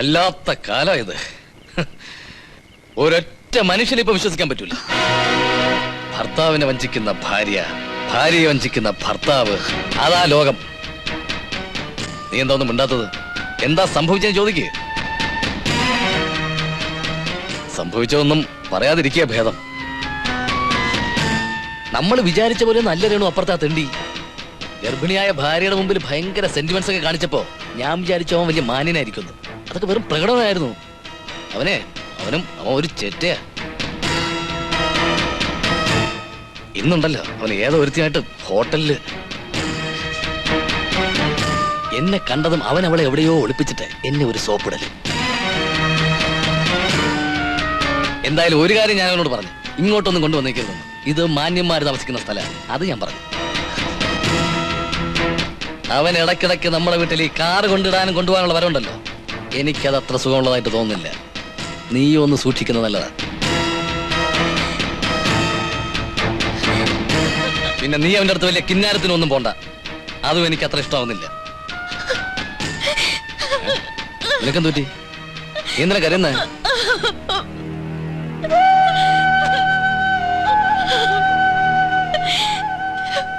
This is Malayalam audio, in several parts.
വല്ലാത്ത കാലം ഇത്. ഒരൊറ്റ മനുഷ്യനെ ഇപ്പൊ വിശ്വസിക്കാൻ പറ്റൂല. ഭർത്താവിനെ വഞ്ചിക്കുന്ന ഭാര്യ ഭാര്യയെ വഞ്ചിക്കുന്ന ഭർത്താവ് അതാ ലോകം. നീ എന്താ ഒന്നും മിണ്ടാത്തത്? എന്താ സംഭവിച്ചെന്ന് ചോദിക്ക്. സംഭവിച്ചതൊന്നും പറയാതിരിക്കുക ഭേദം. നമ്മൾ വിചാരിച്ച പോലെ നല്ല രേണു അപ്പുറത്താ തെണ്ടി. ഗർഭിണിയായ ഭാര്യയുടെ മുമ്പിൽ ഭയങ്കര സെന്റിമെന്റ്സ് ഒക്കെ കാണിച്ചപ്പോ ഞാൻ വിചാരിച്ചവൻ വലിയ മാന്യനായിരിക്കുന്നു. അതൊക്കെ വെറും പ്രകടനമായിരുന്നു. അവനെ അവനും അവൻ ഒരു ചെറ്റയാ ഇന്നുണ്ടല്ലോ അവൻ ഏതോ ഒരുത്തിയായിട്ട് ഹോട്ടലിൽ. എന്നെ കണ്ടതും അവൻ അവളെ എവിടെയോ ഒളിപ്പിച്ചിട്ട് എന്നെ ഒരു സോപ്പിടൽ. എന്തായാലും ഒരു കാര്യം ഞാൻ അവനോട് പറഞ്ഞു. ഇങ്ങോട്ടൊന്നും കൊണ്ടുവന്നേക്കരുത് ഇത് മാന്യന്മാർ താമസിക്കുന്ന സ്ഥലമാണ്. അത് ഞാൻ പറഞ്ഞു. അവൻ ഇടയ്ക്കിടയ്ക്ക് നമ്മുടെ വീട്ടിൽ ഈ കാറ് കൊണ്ടിടാനും കൊണ്ടുപോകാനുള്ള വരവുണ്ടല്ലോ. എനിക്കത് അത്ര സുഖമുള്ളതായിട്ട് തോന്നുന്നില്ല. നീ ഒന്ന് സൂക്ഷിക്കുന്നത് നല്ലതാ. പിന്നെ നീ അവന്റെ അടുത്ത് വലിയ കിന്നാരത്തിനൊന്നും പോണ്ട. അതും എനിക്ക് അത്ര ഇഷ്ടമാവുന്നില്ല. നിനക്കെന്ത് പറ്റി? എന്തിനാ കരുന്നേ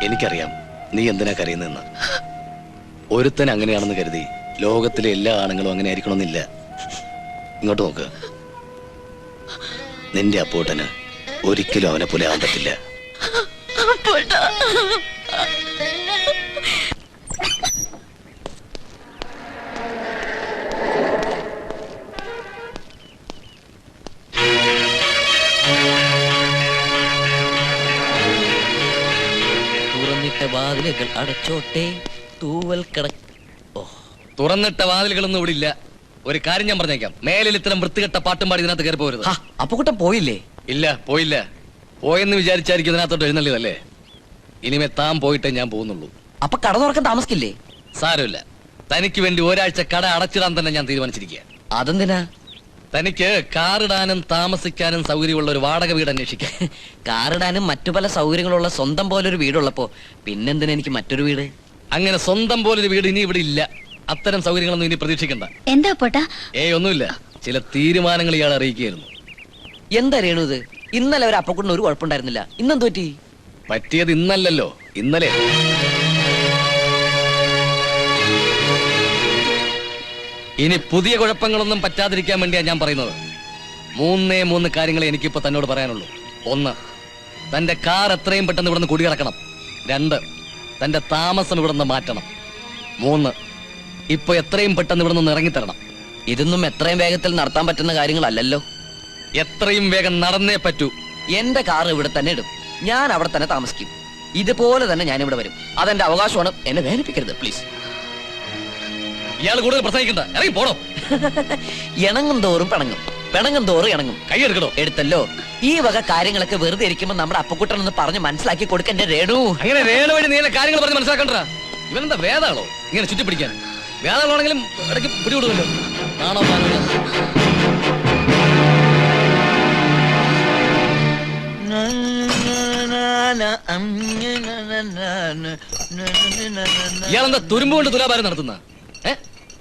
എനിക്കറിയാം നീ എന്തിനാ കരയുന്നതെന്ന്. ഒരുത്തൻ അങ്ങനെയാണെന്ന് കരുതി ലോകത്തിലെ എല്ലാ ആണുങ്ങളും അങ്ങനെ ആയിരിക്കണമെന്നില്ല ഇങ്ങോട്ട് നോക്ക്. നിന്റെ അപ്പൂട്ടന് ഒരിക്കലും അവനെ പോലെ ആവാൻ പറ്റില്ല തുറന്നിട്ട വാതിലുകൾ അടച്ചോട്ടെ. തൂവൽ കട ഓ തുറന്നിട്ട വാതിലുകളൊന്നും ഇവിടെ ഇല്ല ഒരു കാര്യം ഞാൻ പറഞ്ഞേക്കാം. മേലിൽ ഇത്തരം വൃത്തികെട്ട പാട്ടും പാടി ഇതിനകത്ത് കയറി പോരുത്. ഹാ, അപ്പൊ കൂട്ടം പോയില്ലേ? ഇല്ല പോയില്ല. പോയെന്ന് വിചാരിച്ചായിരിക്കും ഇതിനകത്തോട്ട് എഴുന്നള്ളിയതല്ലേ? ഇനിമേ താൻ പോയിട്ടേ ഞാൻ പോകുന്നുള്ളൂ. അപ്പൊ കട തുറക്കാൻ താമസിക്കില്ലേ? സാരമില്ല. തനിക്ക് വേണ്ടി ഒരാഴ്ച കട അടച്ചിടാൻ തന്നെ ഞാൻ തീരുമാനിച്ചിരിക്കുക അതെന്തിനാ? തനിക്ക് കാറിടാനും താമസിക്കാനും സൗകര്യമുള്ള ഒരു വാടക വീട് അന്വേഷിക്കാം. കാറിടാനും മറ്റു പല സൗകര്യങ്ങളുള്ള സ്വന്തം പോലൊരു ഒരു വീടുള്ളപ്പോ പിന്നെന്തിനാ എനിക്ക് മറ്റൊരു വീട്? അങ്ങനെ സ്വന്തം പോലൊരു വീട് ഇനി ഇവിടെ ഇല്ല. അത്തരം സൗകര്യങ്ങളൊന്നും ഇനി പ്രതീക്ഷിക്കണ്ട. എന്താ പോട്ടാ? ഏ ഒന്നുമില്ല. ചില തീരുമാനങ്ങൾ ഇയാൾ അറിയിക്കുകയായിരുന്നു. എന്താ രേണു ഇത്? ഇന്നലെ ഒരു അപ്പക്കുട്ടിന് ഒരു കുഴപ്പമുണ്ടായിരുന്നില്ല. ഇന്നും പറ്റി? പറ്റിയത് ഇന്നല്ലല്ലോ. ഇന്നലെ. ഇനി പുതിയ കുഴപ്പങ്ങളൊന്നും പറ്റാതിരിക്കാൻ വേണ്ടിയാ ഞാൻ പറയുന്നത്. മൂന്നേ മൂന്ന് കാര്യങ്ങളെ എനിക്കിപ്പോ തന്നോട് പറയാനുള്ളൂ. ഒന്ന് തന്റെ കാർ എത്രയും പെട്ടെന്ന് ഇവിടുന്ന് കുടിയിറക്കണം. രണ്ട് തന്റെ താമസം ഇവിടുന്ന് മാറ്റണം. മൂന്ന് ഇപ്പൊ എത്രയും പെട്ടെന്ന് ഇവിടെ നിന്ന് ഇറങ്ങിത്തരണം. ഇതൊന്നും എത്രയും വേഗത്തിൽ നടത്താൻ പറ്റുന്ന കാര്യങ്ങളല്ലല്ലോ. എത്രയും വേഗം നടന്നേ പറ്റൂ. എന്റെ കാർ ഇവിടെ തന്നെ ഇടും. ഞാൻ അവിടെ തന്നെ താമസിക്കും. ഇതുപോലെ തന്നെ ഞാൻ ഇവിടെ വരും. അതെന്റെ അവകാശമാണ്. എന്നെ വേദനിപ്പിക്കരുത് പ്ലീസ് ഇയാൾ കൂടുതൽ പ്രസംഗിക്കണ്ട. ഇറങ്ങി പോടോ ഇണങ്ങും തോറും പിണങ്ങും. പിണങ്ങും തോറും ഇണങ്ങും. കൈയെടുക്കണോ എടുത്തല്ലോ. ഈ വക കാര്യങ്ങളൊക്കെ വെറുതെ ഇരിക്കുമ്പോ നമ്മുടെ അപ്പക്കുട്ടൻ ഒന്ന് പറഞ്ഞ് മനസ്സിലാക്കി കൊടുക്കണ്ടേ രേണു. അങ്ങനെ രേണു വഴി നീല കാര്യങ്ങൾ പറഞ്ഞ് മനസ്സിലാക്കണ്ടാ ഇവനെന്താ വേദാളോ? ഇങ്ങനെ ചുറ്റി പിടിക്കാൻ വേദാളാണെങ്കിലും ഇടയ്ക്ക് പിടികൊടുക്കല്ലോ ആണോ ഇയാളെന്താ തുരുമ്പ് കൊണ്ട് തുലാഭാരം നടത്തുന്ന? ഏ?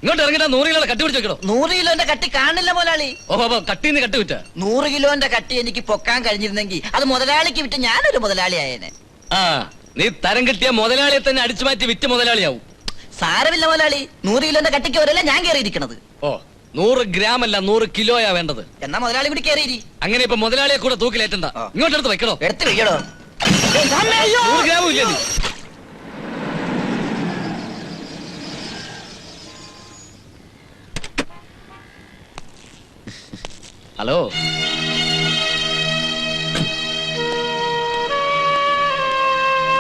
ഇങ്ങോട്ട് ഇറങ്ങിട്ടാ നൂറ് കിലോ കട്ടി പിടിച്ച് വെക്കണോ? നൂറ് കിലോന്റെ കട്ടി കാണില്ല മുതലാളി ഓ ഓ കട്ടിന്ന് കട്ടി വിറ്റ. നൂറ് കിലോന്റെ കട്ടി എനിക്ക് പൊക്കാൻ കഴിഞ്ഞിരുന്നെങ്കിൽ അത് മുതലാളിക്ക് വിറ്റ് ഞാനൊരു മുതലാളിയായേനെ. ആ നീ തരം കിട്ടിയ മുതലാളിയെ തന്നെ അടിച്ചു മാറ്റി വിറ്റ് മുതലാളിയാവും. സാരമില്ല മുതലാളി നൂറ് കിലോന്റെ കട്ടിക്ക് വരല്ല ഞാൻ കയറിയിരിക്കണത്. ഓ നൂറ് ഗ്രാം അല്ല നൂറ് കിലോയാ വേണ്ടത്. എന്നാ മുതലാളി കൂടി കയറിയിരി. അങ്ങനെ ഇപ്പൊ മുതലാളിയെ കൂടെ തൂക്കിലേറ്റണ്ട. ഇങ്ങോട്ടെടുത്ത് ഇങ്ങോട്ട് എടുത്ത് വെക്കണോ എടുത്ത് വെയ്യടോ നൂറ് ഗ്രാമും ഇല്ലേ നീ? ഹലോ?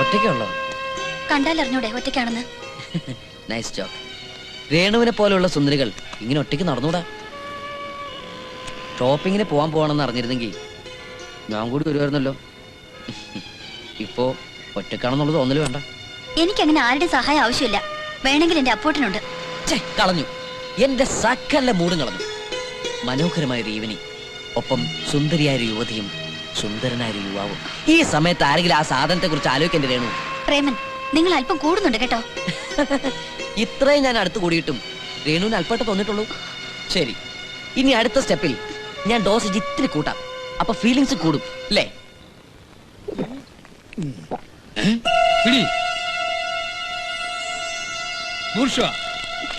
ഒറ്റയ്ക്കുള്ളോ കണ്ടാലറിഞ്ഞൂടെ ഒറ്റയ്ക്കാണെന്ന്? നൈസ് ജോക്ക് രേണുവിനെ പോലെയുള്ള സുന്ദരികൾ ഇങ്ങനെ ഒറ്റയ്ക്ക് നടന്നൂടാ? ഷോപ്പിങ്ങിന് പോകാൻ പോകണമെന്ന് അറിഞ്ഞിരുന്നെങ്കിൽ ഞാൻ കൂടി വരുമായിരുന്നല്ലോ. ഇപ്പോ ഒറ്റക്കാണെന്നുള്ളത് തോന്നൽ വേണ്ട. എനിക്ക് അങ്ങനെ ആരുടെ സഹായം ആവശ്യമില്ല. വേണമെങ്കിൽ എന്റെ അപ്പോട്ടനുണ്ട്. കളഞ്ഞു. എന്റെ സക്കല്ല മൂടും കളഞ്ഞു മനോഹരമായ ഒരു ഈവനിങ്. ഒപ്പം സുന്ദരിയായ ഒരു യുവതിയും സുന്ദരനായ ഒരു യുവാവും. ഈ സമയത്ത് ആരെങ്കിലും ആ സാധനത്തെ കുറിച്ച് ആലോചിക്കേണ്ടി രേണു? പ്രേമൻ നിങ്ങൾ അല്പം കൂടുന്നുണ്ട് കേട്ടോ. ഇത്രയും ഞാൻ അടുത്ത് കൂടിയിട്ടും രേണുവിന് അല്പമായിട്ട് തോന്നിട്ടുള്ളൂ ശരി. ഇനി അടുത്ത സ്റ്റെപ്പിൽ ഞാൻ ഡോസേജ് ഇത്തിരി കൂട്ടാം. അപ്പൊ ഫീലിങ്സ് കൂടും. അല്ലേ?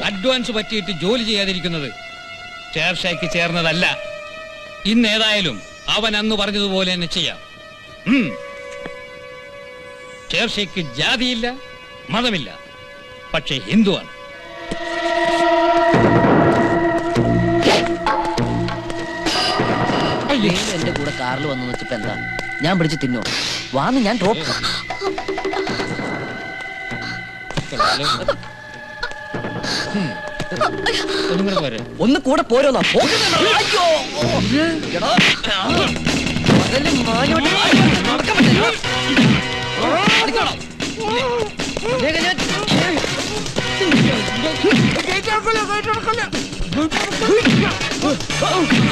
അഡ്വാൻസ് പറ്റിയിട്ട് ജോലി ചെയ്യാതിരിക്കുന്നത് ചേർഷയ്ക്ക് ചേർന്നതല്ല. ഇന്ന് ഏതായാലും അവൻ അന്ന് പറഞ്ഞതുപോലെ തന്നെ ചെയ്യാം. ചേർച്ചയ്ക്ക് ജാതിയില്ല മതമില്ല. പക്ഷേ ഹിന്ദുവാണ് എന്റെ കൂടെ കാറിൽ വന്നു വെച്ചപ്പോ എന്താ? ഞാൻ പിടിച്ച് തിന്നോ? വാന്ന് ഞാൻ ഡ്രോപ്പ് ഒന്നും കൂടെ പോരോന്നാ? മാനോട്ട് നടക്കാൻ പറ്റില്ല.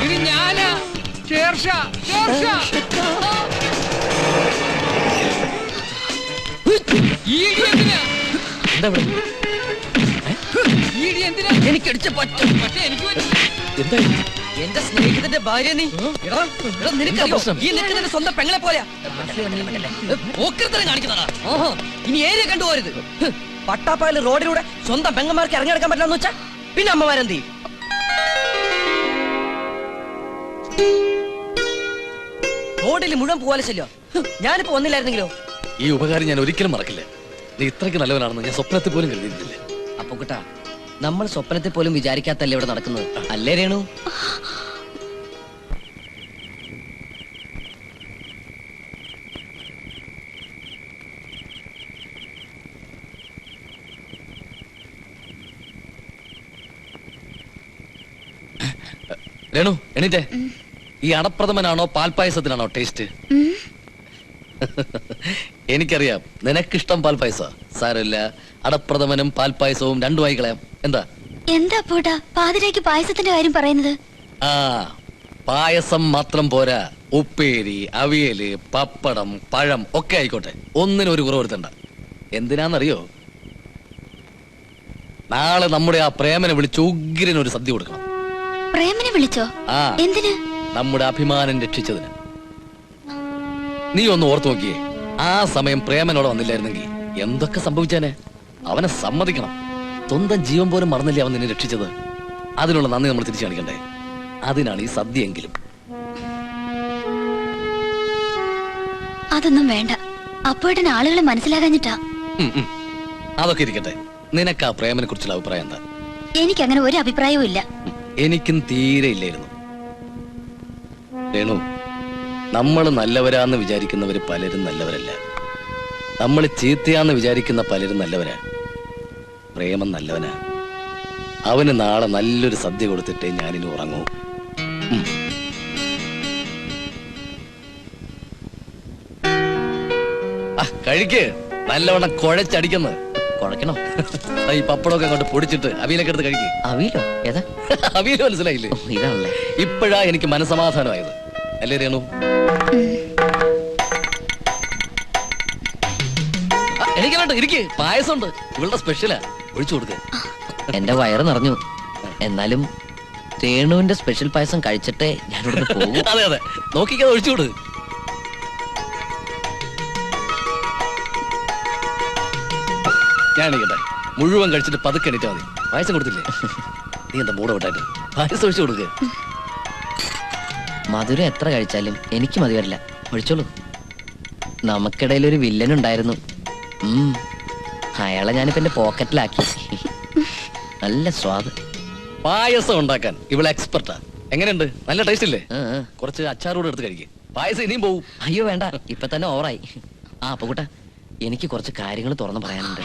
ഇത് ഞാനാ ചേർഷ ചേർഷ എനിക്കടിച്ച പറ്റും. പക്ഷെ എനിക്ക്. എന്താ എന്റെ സ്നേഹിതന്റെ ഭാര്യ നീ. നിനക്കറിയോ? ഈ നിൽക്കുന്നതിന്റെ സ്വന്തം പെങ്ങളെ പോലെയാ. പോക്കൃത്തരം കാണിക്കുന്നതാ. ഓഹോ ഇനി ഏരിയ കണ്ടുപോരുത് ഹ്, പട്ടാപ്പാൽ റോഡിലൂടെ സ്വന്തം പെങ്ങന്മാർക്ക് ഇറങ്ങിയെടുക്കാൻ പറ്റില്ലെന്ന് വെച്ചാ പിന്നെ അമ്മമാരെന്ത് ചെയ്യും? റോഡിൽ മുഴുവൻ ഹ്, ഞാനിപ്പോ വന്നില്ലായിരുന്നെങ്കിലോ? ഈ ഉപകാരം ഞാൻ ഒരിക്കലും മറക്കില്ല. നീ ഇത്രയ്ക്ക് നല്ലവനാണെന്ന് ഞാൻ സ്വപ്നത്തിൽ പോലും കരുതിയിരുന്നില്ല അപ്പൊ കുട്ടാ നമ്മൾ സ്വപ്നത്തിൽ പോലും വിചാരിക്കാത്തല്ലേ ഇവിടെ നടക്കുന്നത്? അല്ലേ രേണു രേണു എണീറ്റേ. ഈ അടപ്രഥമനാണോ പാൽപ്പായസത്തിനാണോ ടേസ്റ്റ്? എനിക്കറിയാം. നിനക്കിഷ്ടം പാൽപ്പായസ. സാരമില്ല. അടപ്രഥമനും പാൽപ്പായസവും രണ്ടുമായി കളയാം. എന്താ? എന്താ പോട്ടാ? പാതിരേക്ക് പായസത്തിന്റെ കാര്യം പറയുന്നത്? ആ പായസം മാത്രം പോരാ. ഉപ്പേരി അവിയൽ പപ്പടം പഴം ഒക്കെ ആയിക്കോട്ടെ. ഒന്നിനും ഒരു കുറവ് വരുത്തണ്ട. എന്തിനാന്നറിയോ? നാളെ നമ്മുടെ ആ പ്രേമനെ വിളിച്ച് ഉഗ്രൻ ഒരു സദ്യ കൊടുക്കണം. പ്രേമനെ വിളിച്ചോ? ആ. എന്തിന്? നമ്മുടെ അഭിമാനം രക്ഷിച്ചതിന്. നീ ഒന്ന് ഓർത്തു നോക്കിയേ. ആ സമയം പ്രേമനോട് വന്നില്ലായിരുന്നെങ്കിൽ എന്തൊക്കെ സംഭവിച്ചേനെ? അവനെ സമ്മതിക്കണം. സ്വന്തം ജീവൻ പോലും മറന്നില്ലേ അവൻ നിന്നെ രക്ഷിച്ചത്? അതിനുള്ള നന്ദി നമ്മൾ തിരിച്ചു കാണിക്കണ്ടേ? അതിനാണ് ഈ സദ്യയെങ്കിലും അതൊന്നും വേണ്ട. അപ്പോഴത്തെ ആളുകളെ മനസ്സിലാകാഞ്ഞിട്ടാ. ഉം, ഉം. അതൊക്കെ ഇരിക്കട്ടെ. നിനക്ക് ആ പ്രേമനെ കുറിച്ചുള്ള അഭിപ്രായം എന്താ? എനിക്കങ്ങനെ ഒരു അഭിപ്രായവും ഇല്ല ഉം. എനിക്കും തീരെ ഇല്ലായിരുന്നു. രേണു നമ്മൾ നല്ലവരാന്ന് വിചാരിക്കുന്നവർ പലരും നല്ലവരല്ല. നമ്മൾ ചീത്തയാന്ന് വിചാരിക്കുന്ന പലരും നല്ലവരാ. പ്രേമം നല്ലവനാ. അവന് നാളെ നല്ലൊരു സദ്യ കൊടുത്തിട്ടേ ഞാനിനി ഉറങ്ങൂ. കഴിക്ക്. നല്ലവണ്ണം കുഴച്ചടിക്കുന്നത് കുഴക്കണോ? ഈ പപ്പടമൊക്കെ അങ്ങോട്ട് പൊടിച്ചിട്ട് അവിയലൊക്കെ എടുത്ത് കഴിക്ക്. അവിയിലോ? ഏതാ? അവിയൽ മനസ്സിലായില്ലേ? ഇതാണല്ലേ. ഇപ്പോഴാ എനിക്ക് മനസമാധാനമായത്. അല്ലേ രേണു? എനിക്ക് വേണ്ട ഇരിക്ക്. പായസമുണ്ട്. ഇവളുടെ സ്പെഷ്യലാ ഒഴിച്ചു കൊടുക്ക. എന്റെ വയറ് നിറഞ്ഞു. എന്നാലും രേണുവിന്റെ സ്പെഷ്യൽ പായസം കഴിച്ചിട്ടേ ഞാൻ അതെ അതെ. നോക്കിക്കാതെ ഒഴിച്ചു കൊടു ഞാൻ എണീക്കട്ടെ മുഴുവൻ കഴിച്ചിട്ട് പതുക്കെ എണീറ്റാ മതി. പായസം കൊടുത്തില്ലേ? നീ എന്താ മൂട വിട്ടായിട്ട് പായസം ഒഴിച്ചു കൊടുക്കുക മധുരം എത്ര കഴിച്ചാലും എനിക്ക് മതി വരില്ല. ഒഴിച്ചോളൂ. നമുക്കിടയിൽ ഒരു വില്ലൻ ഉണ്ടായിരുന്നു. അയാളെ ഞാനിപ്പോ എന്റെ പോക്കറ്റിലാക്കി. നല്ല സ്വാദ്. പായസം ഉണ്ടാക്കാൻ ഇവിടെ എക്സ്പെർട്ടാ എങ്ങനെയുണ്ട്? നല്ല ടേസ്റ്റ് ഇല്ലേ. കുറച്ച് അച്ചാറോട് എടുത്ത് കഴിക്കും. പായസം ഇനിയും പോവും. അയ്യോ വേണ്ട. ഇപ്പൊ തന്നെ ഓവറായി ആ അപ്പൊ കൂട്ടാ എനിക്ക് കുറച്ച് കാര്യങ്ങൾ തുറന്നു പറയാനുണ്ട്.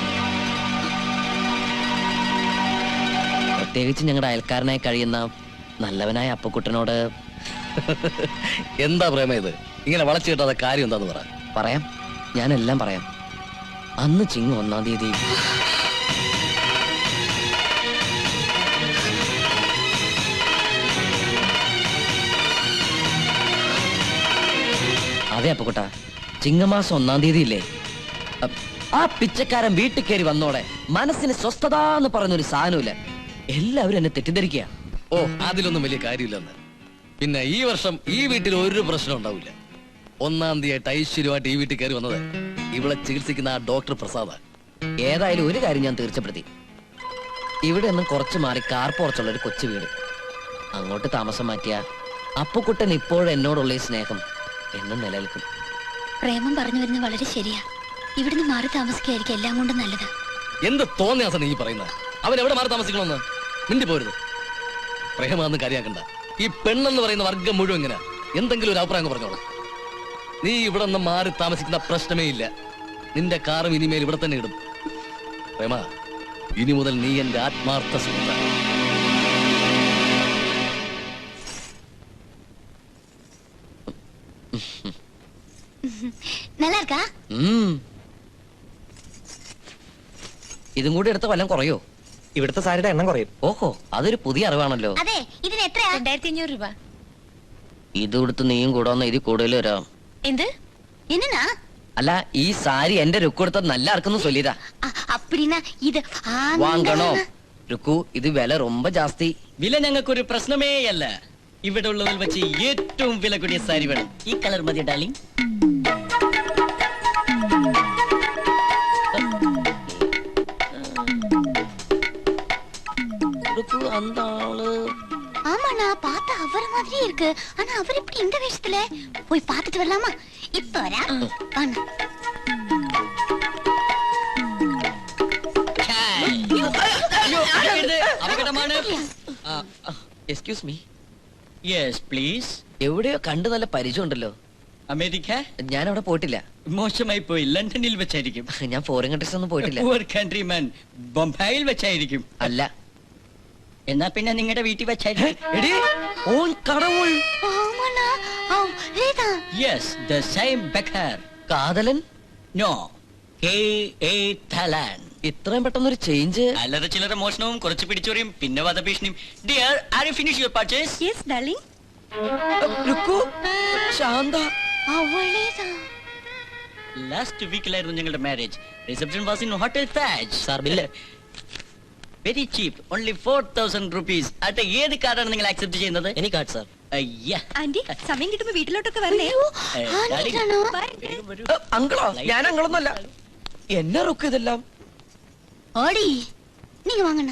പ്രത്യേകിച്ച് ഞങ്ങളുടെ അയൽക്കാരനായി കഴിയുന്ന നല്ലവനായ അപ്പക്കുട്ടനോട് എന്താ പ്രേമ ഇത്? ഇങ്ങനെ വളച്ചു കിട്ടാത്ത കാര്യം എന്താന്ന് പറ. പറയാം. ഞാനെല്ലാം പറയാം. അന്ന് ചിങ്ങ് ഒന്നാം തീയതി അതെ അപ്പക്കുട്ട. ചിങ്ങമാസം ഒന്നാം തീയതി ഇല്ലേ ആ പിച്ചക്കാരൻ വീട്ടിൽ കയറി വന്നോടെ മനസ്സിന് സ്വസ്ഥത എന്ന് ഒരു സാധനമില്ല എല്ലാവരും എന്നെ തെറ്റിദ്ധരിക്കുക. ഓ അതിലൊന്നും വലിയ കാര്യമില്ലെന്ന്. പിന്നെ ഈ വർഷം ഈ വീട്ടിൽ ഒരു പ്രശ്നം ഉണ്ടാവില്ല. ഒന്നാം തീയതി ഐശ്വര്യമായിട്ട് ഈ വീട്ടിൽ കയറി വന്നത് ഇവിടെ ചികിത്സിക്കുന്ന ആ ഡോക്ടർ പ്രസാദ്. ഏതായാലും ഒരു കാര്യം ഞാൻ തീർച്ചപ്പെടുത്തി. ഇവിടെ നിന്നും കുറച്ച് മാറി കാർ പോർച്ചുള്ള ഒരു കൊച്ചു വീട്. അങ്ങോട്ട് താമസം മാറ്റിയ അപ്പുക്കുട്ടൻ ഇപ്പോഴും എന്നോടുള്ള ഈ സ്നേഹം എന്നും നിലനിൽക്കും. പ്രേമം പറഞ്ഞു വരുന്നത് വളരെ ശരിയാ. ഇവിടുന്ന് മാറി താമസിക്കായിരിക്കും എല്ലാം കൊണ്ടും നല്ലത്. എന്ത് തോന്നിയാസം നീ പറയുന്നത് അവൻ എവിടെ മാറി താമസിക്കണമെന്ന്? മിണ്ടി പോരുത് പ്രേമാന്ന് കാര്യാക്കണ്ട ഈ പെണ്ണെന്ന് പറയുന്ന വർഗം മുഴുവൻ ഇങ്ങനെ എന്തെങ്കിലും ഒരു അഭിപ്രായം ഒന്ന് പറഞ്ഞോളൂ നീ ഇവിടെ നിന്ന് മാറി താമസിക്കുന്ന പ്രശ്നമേ ഇല്ല നിന്റെ കാറും ഇനിമേൽ ഇവിടെ തന്നെ ഇടും പ്രേമ ഇനി മുതൽ നീ എന്റെ ആത്മാർത്ഥ സുഹൃത്താണ് நல்லா இருக்கா ഉം. ഇതും കൂടി എടുത്ത വല്ലതും കുറയോ ഇവിടുത്തെ സാരിയുടെ എണ്ണം കുറയും ഓഹോ അതൊരു പുതിയ അറിവാണല്ലോ അതെ ഇതിന് എത്രയാ രണ്ടായിരത്തി അഞ്ഞൂറ് രൂപ ഇത് കൊടുത്ത് നീയും കൂടെ വന്ന ഇതിൽ കൂടുതൽ വരാം എന്ത് என்னண்ணா അല്ല ഈ സാരി എന്റെ രുക്ക് കൊടുത്ത നല്ല ആർക്കൊന്നും ചൊല്ലിയതാ அ- அப்படின்னா இது ஆ- വാങ്ങണോ രുക്കു ഇത് വില ரொம்ப ജാസ്തി വില ഞങ്ങൾക്കൊരു പ്രശ്നമേ അല്ല ഇവിടെ ഉള്ളതിൽ വെച്ച് ഏറ്റവും വില കൂടിയ സാരി വേണം ഈ കളർ മതി ഡാർലിംഗ് அந்த ஆளு ஆமாண்ணா பார்த்தா அவர் மாதிரியே இருக்கு ஆனா அவர் எப்படி இந்த வேஷத்துல போய் பார்த்துட்டு வரலாமா இப்ப வரா வாண்ணா അപകടമാണ് എക്സ്ക്യൂസ് മീ യെസ് പ്ലീസ് എവിടെയോ കണ്ടു നല്ല പരിചയമുണ്ടല്ലോ അമേരിക്ക ഞാൻ അവിടെ പോയിട്ടില്ല മോശമായി പോയി ലണ്ടനിൽ വെച്ചായിരിക്കും ഞാൻ ഫോറിൻ കൺട്രീസ് ഒന്നും പോയിട്ടില്ല പൂർ കൺട്രിമാൻ ബൊംബായിൽ വെച്ചായിരിക്കും അല്ല എന്നാ പിന്നെ നിങ്ങളുടെ വീട്ടിൽ വെച്ചായിരിക്കും എടി ഓൻ കടവുൾ ஆமாண்ணா ஆ, ரேதா yes the same Baker Kadhalan no കെ എ തലാൻ ഇത്രയും പെട്ടെന്നൊരു ചേഞ്ച് അല്ലറ ചില്ലറ മോഷണവും കുറച്ച് പിടിച്ചോറിയും പിന്നെ വധഭീഷണിയും dear are you finish your purchase yes darling Rukku Shantha அவளேதான் last വീക്കിലായിരുന്നു ഞങ്ങളുടെ marriage reception was in hotel Taj sir bill very cheap only four thousand rupees അടുത്ത ഏത് കാർഡാണ് നിങ്ങൾ ആക്സെപ്റ്റ് ചെയ്യുന്നത്? എനി കാർഡ് സാർ അയ്യാ ആന്റി സമയം കിട്ടുമ്പോ വീട്ടിലോട്ടൊക്കെ വരണേ. അങ്കളോ ഞാൻ അങ്കളൊന്നല്ല. എന്നെ റുക്ക് ഇതെല്ലാം ഓടി നീ വാങ്ങണ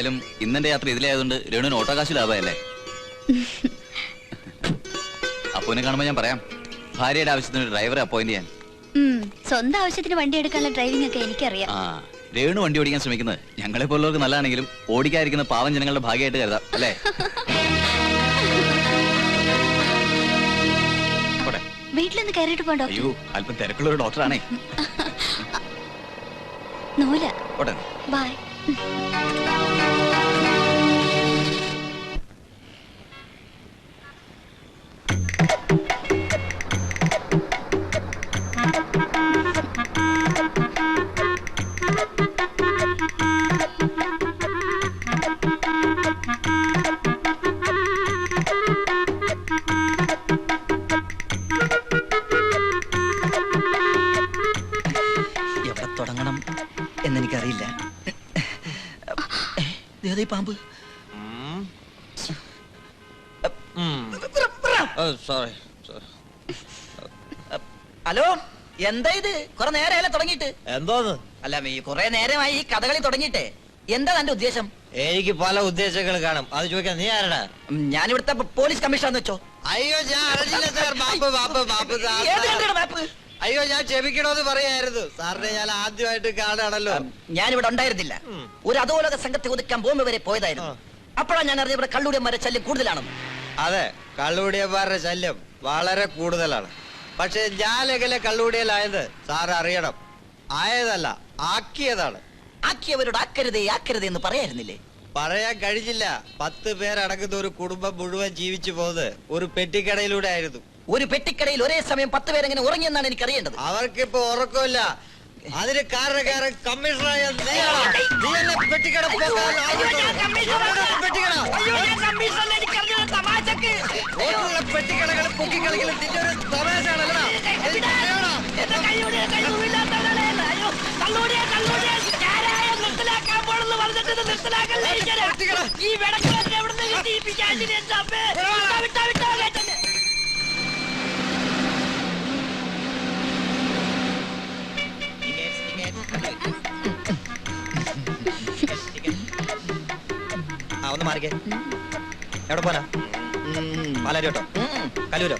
ഏതായാലും ഇന്നെന്റെ യാത്ര ഇതിലായതുകൊണ്ട് രേണുവിന് ഓട്ടോകാശ് ലാഭമല്ലേ? അപ്പോനെ കാണുമ്പോ ഞാൻ പറയാം. ഭാര്യയുടെ ആവശ്യത്തിന് ഒരു ഡ്രൈവറെ അപ്പോയിന്റ് ചെയ്യാൻ. സ്വന്തം ആവശ്യത്തിന് വണ്ടി എടുക്കാനുള്ള ഡ്രൈവിംഗ് ഒക്കെ എനിക്കറിയാം. ആ രേണു വണ്ടി ഓടിക്കാൻ ശ്രമിക്കുന്നത് ഞങ്ങളെ പോലുള്ളവർക്ക് നല്ലതാണെങ്കിലും ഓടിക്കാതിരിക്കുന്ന പാവം ജനങ്ങളുടെ ഭാഗ്യമായിട്ട് കരുതാം അല്ലേ. വീട്ടിലൊന്ന് കയറിയിട്ട് പോണ്ടോ അയ്യോ അല്പം തിരക്കുള്ള ഒരു ഡോക്ടറാണേ നൂല. ബൈ എവിടെ തുടങ്ങണം എന്നെനിക്കറിയില്ല. ദേതേ പാമ്പ്. സോറി ഹലോ എന്താ ഇത്? കൊറേ നേരമല്ലേ തുടങ്ങിയിട്ട്? എന്തോന്ന്? അല്ല ഈ കുറെ നേരമായി ഈ കഥകളി തുടങ്ങിയിട്ടേ. എന്താ തന്റെ ഉദ്ദേശം? എനിക്ക് പല ഉദ്ദേശങ്ങൾ കാണും. അത് ചോദിക്കാൻ നീ ആരടാ? ഞാൻ ഞാനിവിടുത്തെ പോലീസ് കമ്മീഷണർ വെച്ചോ. അയ്യോ ഞാൻ അറിഞ്ഞില്ല സാർ. മാപ്പ് മാപ്പ് മാപ്പ് സാർ, അയ്യോ ഞാൻ ക്ഷമിക്കണോന്ന് പറയായിരുന്നു. സാറിനെ ഞാൻ ആദ്യമായിട്ട് കാണാണല്ലോ ഞാനിവിടെ ഉണ്ടായിരുന്നില്ല. ഒരു അധോലോക സംഘത്തെ ഒതുക്കാൻ ബോംബെ വരെ പോയതായിരുന്നു. അപ്പോഴാണ് ഞാൻ അറിഞ്ഞ ഇവിടെ കള്ളുടിയന്മാരെ ശല്യം കൂടുതലാണ് അതെ കള്ളുടിയന്മാരുടെ ശല്യം വളരെ കൂടുതലാണ്. പക്ഷെ ഞാൻ എങ്ങനെ കള്ളുകൂടിയലായത് സാർ അറിയണം. ആയതല്ല ആക്കിയതാണ്. ആക്കിയവരോട് ആക്കരുതേ ആക്കരുതേ എന്ന് പറയായിരുന്നില്ലേ? പറയാൻ കഴിഞ്ഞില്ല. പത്ത് പേരടങ്ങുന്ന ഒരു കുടുംബം മുഴുവൻ ജീവിച്ചു പോകുന്നത് ഒരു പെട്ടിക്കടയിലൂടെ ആയിരുന്നു. ഒരു പെട്ടിക്കടയിൽ ഒരേ സമയം പത്ത് പേരെങ്ങനെ ഉറങ്ങിയെന്നാണ് എനിക്ക് അറിയേണ്ടത് അവർക്കിപ്പോ ഉറക്കമില്ല. അതിന് കാരണക്കാരൻ കമ്മീഷണറായ പെട്ടിക്കട നിന്റെ ഒരു കൈവില്ലാത്തവളെ ഒന്ന് മാറിക്കേ. എവിടെ പോനാ പാലാരിയോട്ടോ കലൂരോ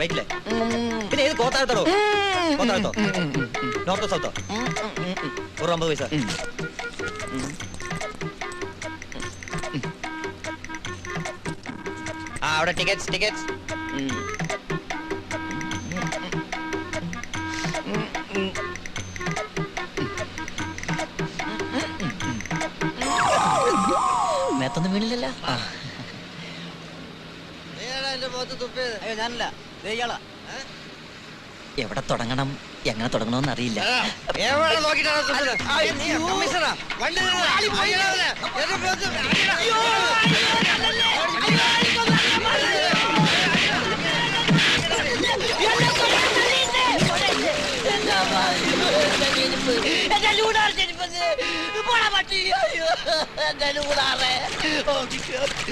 വൈറ്റില്ലേ? പിന്നെ ഏത് കോത്താഴത്തോ? കോത്താഴത്തോ നോർത്തോ സൗത്തോ? ഒരു അമ്പത് പൈസ. ആ അവിടെ ടിക്കറ്റ്സ് ടിക്കറ്റ്സ്. എവിടെ തുടങ്ങണം? എങ്ങനെ തുടങ്ങണമെന്ന് അറിയില്ല? വണ്ടി പട്ടി. അയ്യോ എന്റെ ലൂടാറേ